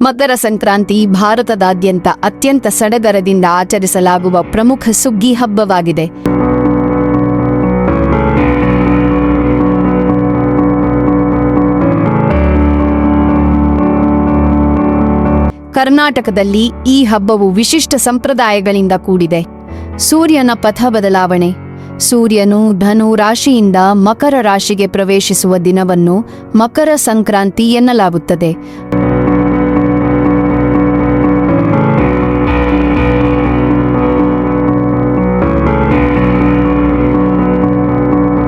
ಮಕರ ಸಂಕ್ರಾಂತಿ ಭಾರತದಾದ್ಯಂತ ಅತ್ಯಂತ ಸಡಗರದಿಂದ ಆಚರಿಸಲಾಗುವ ಪ್ರಮುಖ ಸುಗ್ಗಿ ಹಬ್ಬವಾಗಿದೆ. ಕರ್ನಾಟಕದಲ್ಲಿ ಈ ಹಬ್ಬವು ವಿಶಿಷ್ಟ ಸಂಪ್ರದಾಯಗಳಿಂದ ಕೂಡಿದೆ. ಸೂರ್ಯನ ಪಥ ಬದಲಾವಣೆ, ಸೂರ್ಯನು ಧನು ರಾಶಿಯಿಂದ ಮಕರ ರಾಶಿಗೆ ಪ್ರವೇಶಿಸುವ ದಿನವನ್ನು ಮಕರ ಸಂಕ್ರಾಂತಿ ಎನ್ನಲಾಗುತ್ತದೆ.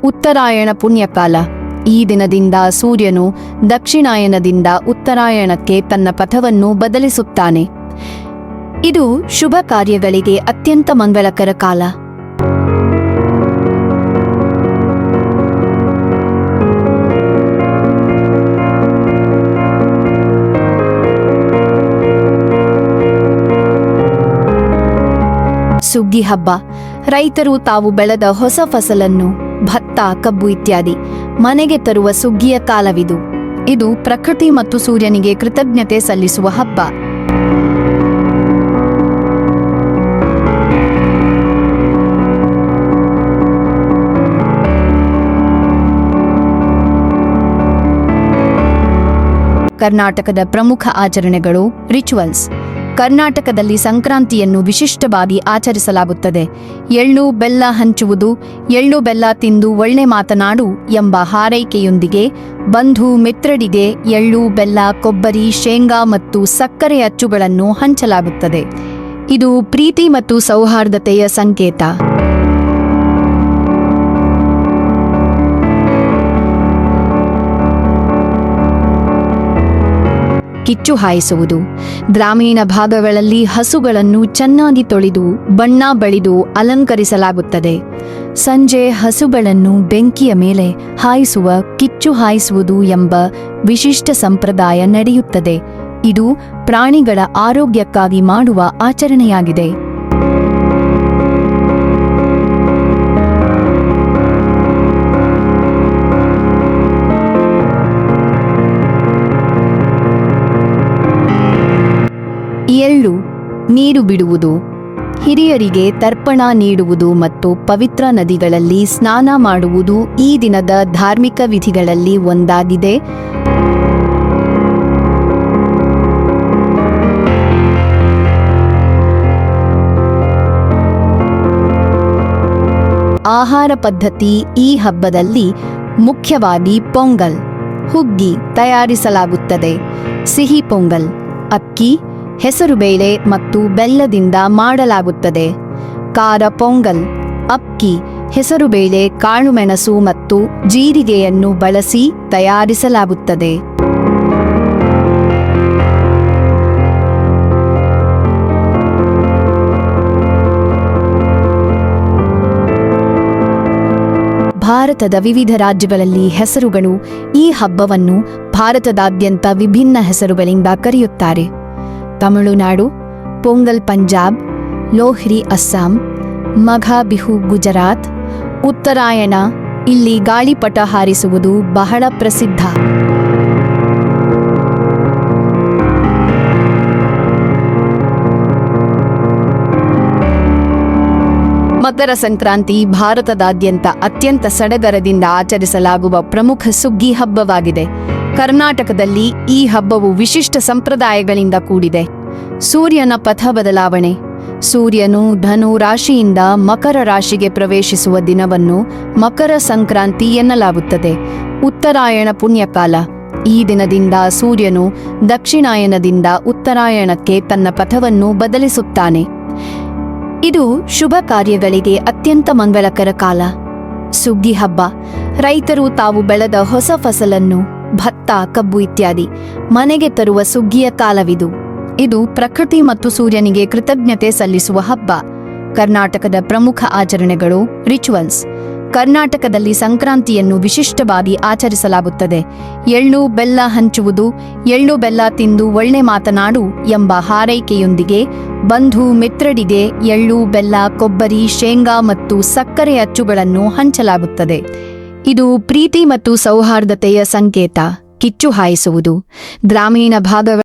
ಉತ್ತರಾಯಣ ಪುಣ್ಯಕಾಲ. ಈ ದಿನದಿಂದ ಸೂರ್ಯನು ದಕ್ಷಿಣಾಯನದಿಂದ ಉತ್ತರಾಯಣಕ್ಕೆ ತನ್ನ ಪಥವನ್ನು ಬದಲಿಸುತ್ತಾನೆ. ಇದು ಶುಭ ಕಾರ್ಯಗಳಿಗೆ ಅತ್ಯಂತ ಮಂಗಳಕರ ಕಾಲ. ಸುಗ್ಗಿ ಹಬ್ಬ. ರೈತರು ತಾವು ಬೆಳೆದ ಹೊಸ ಫಸಲನ್ನು ಭತ್ತ, ಕಬ್ಬು ಇತ್ಯಾದಿ. ಮನೆಗೆ ತರುವ ಸುಗ್ಗಿಯ ಕಾಲವಿದು. ಇದು ಪ್ರಕೃತಿ ಮತ್ತು ಸೂರ್ಯನಿಗೆ ಕೃತಜ್ಞತೆ ಸಲ್ಲಿಸುವ ಹಬ್ಬ. ಕರ್ನಾಟಕದ ಪ್ರಮುಖ ಆಚರಣೆಗಳು ರಿಚುವಲ್ಸ್. ಕರ್ನಾಟಕದಲ್ಲಿ ಸಂಕ್ರಾಂತಿಯನ್ನು ವಿಶಿಷ್ಟವಾಗಿ ಆಚರಿಸಲಾಗುತ್ತದೆ. ಎಳ್ಳು, ಬೆಲ್ಲ ಹಂಚುವುದು, ಎಳ್ಳು ಬೆಲ್ಲ ತಿಂದು ಒಳ್ಳೆ ಮಾತನಾಡು ಎಂಬ ಹಾರೈಕೆಯೊಂದಿಗೆ ಬಂಧು ಮಿತ್ರರಿಗೆ ಎಳ್ಳು, ಬೆಲ್ಲ, ಕೊಬ್ಬರಿ, ಶೇಂಗಾ ಮತ್ತು ಸಕ್ಕರೆ ಅಚ್ಚುಗಳನ್ನು ಹಂಚಲಾಗುತ್ತದೆ. ಇದು ಪ್ರೀತಿ ಮತ್ತು ಸೌಹಾರ್ದತೆಯ ಸಂಕೇತ. ಕಿಚ್ಚು ಹಾಯಿಸುವುದು. ಗ್ರಾಮೀಣ ಭಾಗಗಳಲ್ಲಿ ಹಸುಗಳನ್ನು ಚೆನ್ನಾಗಿ ತೊಳೆದು, ಬಣ್ಣ ಬಳಿದು ಅಲಂಕರಿಸಲಾಗುತ್ತದೆ. ಸಂಜೆ ಹಸುಗಳನ್ನು ಬೆಂಕಿಯ ಮೇಲೆ ಹಾಯಿಸುವ ಕಿಚ್ಚು ಹಾಯಿಸುವುದು ಎಂಬ ವಿಶಿಷ್ಟ ಸಂಪ್ರದಾಯ ನಡೆಯುತ್ತದೆ. ಇದು ಪ್ರಾಣಿಗಳ ಆರೋಗ್ಯಕ್ಕಾಗಿ ಮಾಡುವ ಆಚರಣೆಯಾಗಿದೆ. ಎಳ್ಳು ನೀರು ಬಿಡುವುದು, ಹಿರಿಯರಿಗೆ ತರ್ಪಣ ನೀಡುವುದು ಮತ್ತು ಪವಿತ್ರ ನದಿಗಳಲ್ಲಿ ಸ್ನಾನ ಮಾಡುವುದು ಈ ದಿನದ ಧಾರ್ಮಿಕ ವಿಧಿಗಳಲ್ಲಿ ಒಂದಾಗಿದೆ. ಆಹಾರ ಪದ್ಧತಿ ಈ ಹಬ್ಬದಲ್ಲಿ ಮುಖ್ಯವಾಗಿ ಪೊಂಗಲ್, ಹುಗ್ಗಿ ತಯಾರಿಸಲಾಗುತ್ತದೆ. ಸಿಹಿ ಪೊಂಗಲ್, ಅಕ್ಕಿ ಹೆಸರುಬೇಳೆ ಮತ್ತು ಬೆಲ್ಲದಿಂದ ಮಾಡಲಾಗುತ್ತದೆ. ಖಾರ ಪೊಂಗಲ್, ಅಕ್ಕಿ ಹೆಸರುಬೇಳೆ ಕಾಳುಮೆಣಸು ಮತ್ತು ಜೀರಿಗೆಯನ್ನು ಬಳಸಿ ತಯಾರಿಸಲಾಗುತ್ತದೆ. ಭಾರತದ ವಿವಿಧ ರಾಜ್ಯಗಳಲ್ಲಿ ಹೆಸರುಗಳು ಈ ಹಬ್ಬವನ್ನು ಭಾರತದಾದ್ಯಂತ ವಿಭಿನ್ನ ಹೆಸರುಗಳಿಂದ ಕರೆಯುತ್ತಾರೆ. ತಮಿಳುನಾಡು, ಪೊಂಗಲ್ ಪಂಜಾಬ್, ಲೋಹ್ರಿ ಅಸ್ಸಾಂ, ಮಘ ಬಿಹು ಗುಜರಾತ್, ಉತ್ತರಾಯಣ, ಇಲ್ಲಿ ಗಾಳಿಪಟ ಹಾರಿಸುವುದು ಬಹಳ ಪ್ರಸಿದ್ಧ. ಮಕರ ಸಂಕ್ರಾಂತಿ ಭಾರತದಾದ್ಯಂತ ಅತ್ಯಂತ ಸಡಗರದಿಂದ ಆಚರಿಸಲಾಗುವ ಪ್ರಮುಖ ಸುಗ್ಗಿ ಹಬ್ಬವಾಗಿದೆ. ಕರ್ನಾಟಕದಲ್ಲಿ ಈ ಹಬ್ಬವು ವಿಶಿಷ್ಟ ಸಂಪ್ರದಾಯಗಳಿಂದ ಕೂಡಿದೆ. ಸೂರ್ಯನ ಪಥ ಬದಲಾವಣೆ, ಸೂರ್ಯನು ಧನು ರಾಶಿಯಿಂದ ಮಕರ ರಾಶಿಗೆ ಪ್ರವೇಶಿಸುವ ದಿನವನ್ನು ಮಕರ ಸಂಕ್ರಾಂತಿ ಎನ್ನಲಾಗುತ್ತದೆ. ಉತ್ತರಾಯಣ ಪುಣ್ಯಕಾಲ, ಈ ದಿನದಿಂದ ಸೂರ್ಯನು ದಕ್ಷಿಣಾಯನದಿಂದ ಉತ್ತರಾಯಣಕ್ಕೆ ತನ್ನ ಪಥವನ್ನು ಬದಲಿಸುತ್ತಾನೆ. ಇದು ಶುಭ ಕಾರ್ಯಗಳಿಗೆ ಅತ್ಯಂತ ಮಂಗಳಕರ ಕಾಲ. ಸುಗ್ಗಿ ಹಬ್ಬ, ರೈತರು ತಾವು ಬೆಳೆದ ಹೊಸ ಫಸಲನ್ನು ಭತ್ತ, ಕಬ್ಬು ಇತ್ಯಾದಿ. ಮನೆಗೆ ತರುವ ಸುಗ್ಗಿಯ ಕಾಲವಿದು. ಇದು ಪ್ರಕೃತಿ ಮತ್ತು ಸೂರ್ಯನಿಗೆ ಕೃತಜ್ಞತೆ ಸಲ್ಲಿಸುವ ಹಬ್ಬ. ಕರ್ನಾಟಕದ ಪ್ರಮುಖ ಆಚರಣೆಗಳು ರಿಚುವಲ್ಸ್. ಕರ್ನಾಟಕದಲ್ಲಿ ಸಂಕ್ರಾಂತಿಯನ್ನು ವಿಶಿಷ್ಟವಾಗಿ ಆಚರಿಸಲಾಗುತ್ತದೆ. ಎಳ್ಳು, ಬೆಲ್ಲ ಹಂಚುವುದು, ಎಳ್ಳು ಬೆಲ್ಲ ತಿಂದು ಒಳ್ಳೆ ಮಾತನಾಡು ಎಂಬ ಹಾರೈಕೆಯೊಂದಿಗೆ ಬಂಧು ಮಿತ್ರರಿಗೆ ಎಳ್ಳು, ಬೆಲ್ಲ, ಕೊಬ್ಬರಿ, ಶೇಂಗಾ ಮತ್ತು ಸಕ್ಕರೆ ಅಚ್ಚುಗಳನ್ನು ಹಂಚಲಾಗುತ್ತದೆ. ಇದು ಪ್ರೀತಿ ಮತ್ತು ಸೌಹಾರ್ದತೆಯ ಸಂಕೇತ ಕಿಚ್ಚು ಹಾಯಿಸುವುದು ಗ್ರಾಮೀಣ ಭಾಗಗಳ